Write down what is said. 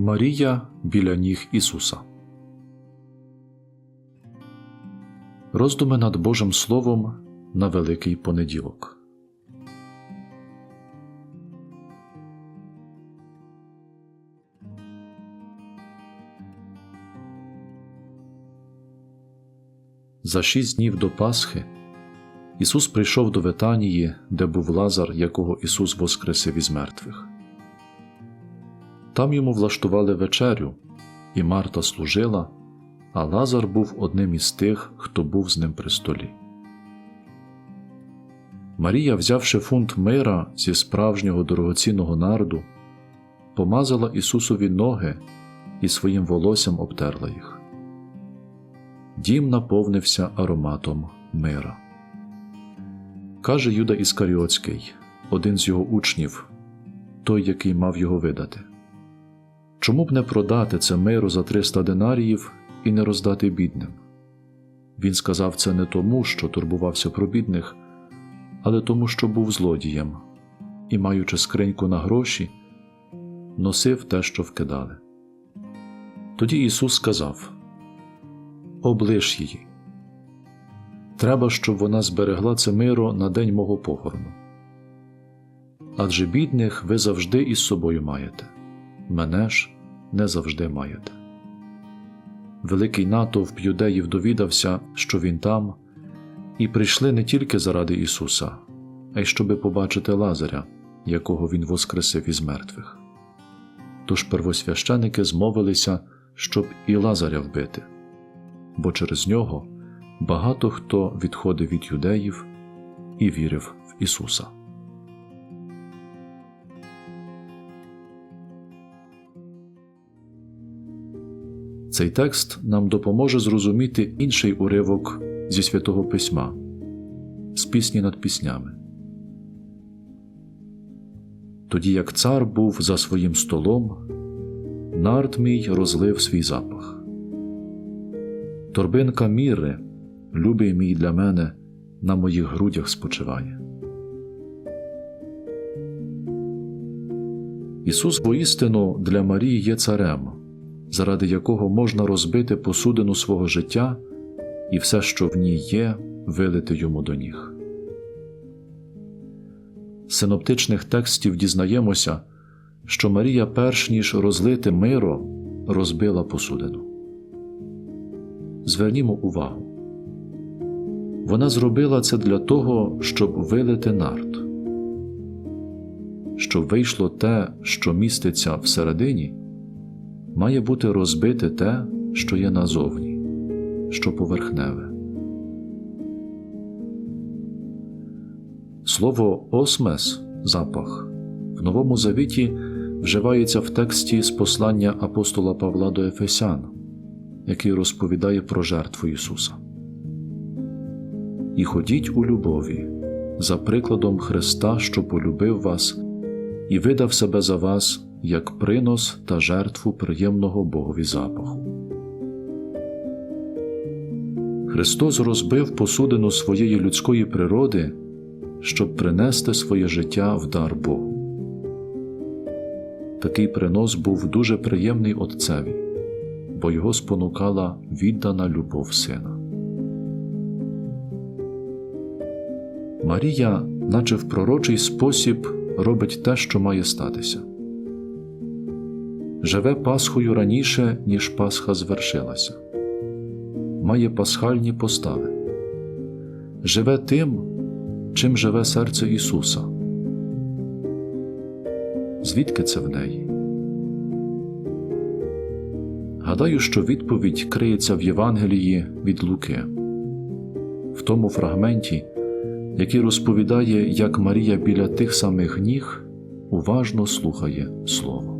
Марія біля ніг Ісуса. Роздуми над Божим Словом на Великий понеділок. За шість днів до Пасхи Ісус прийшов до Ветанії, де був Лазар, якого Ісус воскресив із мертвих. Там йому влаштували вечерю, і Марта служила, а Лазар був одним із тих, хто був з ним при столі. Марія, взявши фунт мира зі справжнього дорогоцінного нарду, помазала Ісусові ноги і своїм волоссям обтерла їх. Дім наповнився ароматом мира. Каже Юда Іскаріотський, один з його учнів, той, який мав його видати. Чому б не продати це миру за 300 динаріїв і не роздати бідним? Він сказав це не тому, що турбувався про бідних, але тому, що був злодієм і, маючи скриньку на гроші, носив те, що вкидали. Тоді Ісус сказав: Облиш її. Треба, щоб вона зберегла це миро на день мого похорону. Адже бідних ви завжди із собою маєте, мене ж не завжди маєте. Великий натовп юдеїв довідався, що він там, і прийшли не тільки заради Ісуса, а й щоби побачити Лазаря, якого Він воскресив із мертвих. Тож первосвященики змовилися, щоб і Лазаря вбити, бо через нього багато хто відходив від юдеїв і вірив в Ісуса. Цей текст нам допоможе зрозуміти інший уривок зі святого письма з пісні над піснями. Тоді як цар був за своїм столом, нард мій розлив свій запах. Торбинка міри, любий мій для мене, на моїх грудях спочиває. Ісус воістину для Марії є царем, заради якого можна розбити посудину свого життя і все, що в ній є, вилити йому до ніг. Синоптичних текстів дізнаємося, що Марія, перш ніж розлити миро, розбила посудину. Звернімо увагу. Вона зробила це для того, щоб вилити нард, щоб вийшло те, що міститься всередині, має бути розбите те, що є назовні, що поверхневе. Слово осмес запах в Новому Завіті вживається в тексті з послання апостола Павла до Ефесян, який розповідає про жертву Ісуса. І ходіть у любові, за прикладом Христа, що полюбив вас, і видав себе за вас як принос та жертву приємного Богові запаху. Христос розбив посудину своєї людської природи, щоб принести своє життя в дар Богу. Такий принос був дуже приємний Отцеві, бо його спонукала віддана любов сина. Марія, наче в пророчий спосіб, робить те, що має статися. Живе Пасхою раніше, ніж Пасха звершилася, має пасхальні постави, живе тим, чим живе серце Ісуса. Звідки це в неї? Гадаю, що відповідь криється в Євангелії від Луки, в тому фрагменті, який розповідає, як Марія біля тих самих ніг уважно слухає Слово.